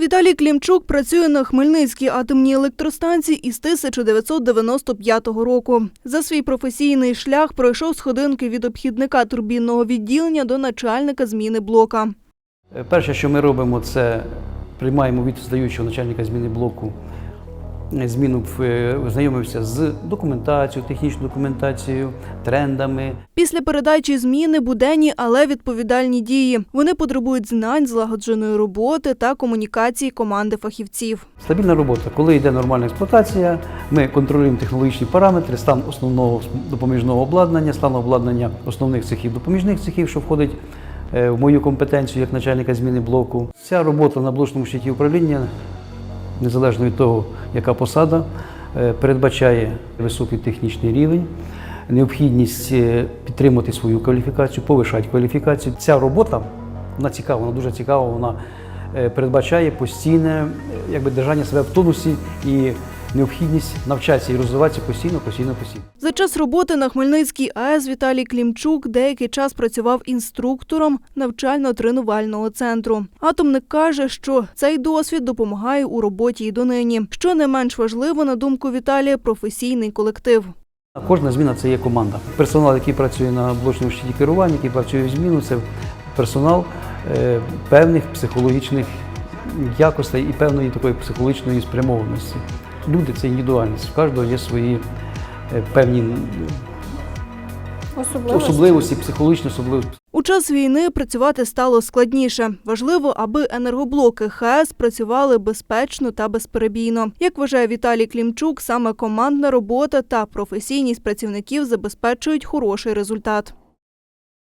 Віталій Клімчук працює на Хмельницькій атомній електростанції із 1995 року. За свій професійний шлях пройшов сходинки від обхідника турбінного відділення до начальника зміни блока. Е, Перше, що ми робимо, це приймаємо від здаючого начальника зміни блоку зміну, в- е, знайомився з документацією, технічною документацією, трендами. Після передачі зміни буденні, але відповідальні дії. Вони потребують знань, злагодженої роботи та комунікації команди фахівців. Стабільна робота. Коли йде нормальна експлуатація, ми контролюємо технологічні параметри, стан основного допоміжного обладнання, стан обладнання основних цехів, допоміжних цехів, що входить е, в мою компетенцію як начальника зміни блоку. Ця робота на блочному щиті управління, незалежно від того, яка посада, е, передбачає високий технічний рівень, необхідність е, підтримати свою кваліфікацію, повишати кваліфікацію. Ця робота вона цікава, вона дуже цікава. Вона е, передбачає постійне якби, держання себе в тонусі і необхідність навчатися і розвиватися постійно, постійно, постійно. За час роботи на Хмельницькій АЕС Віталій Клімчук деякий час працював інструктором навчально-тренувального центру. Атомник каже, що цей досвід допомагає у роботі і донині. Що не менш важливо, на думку Віталія, професійний колектив. Кожна зміна це є команда. Персонал, який працює на блочному щиті керування, який працює в зміну, це персонал е, певних психологічних якостей і певної такої психологічної спрямованості. Люди це індивідуальність. У кожного є свої е, певні особливості, психологічні особливості. У час війни працювати стало складніше. Важливо, аби енергоблоки ХАЕС працювали безпечно та безперебійно. Як вважає Віталій Клімчук, саме командна робота та професійність працівників забезпечують хороший результат.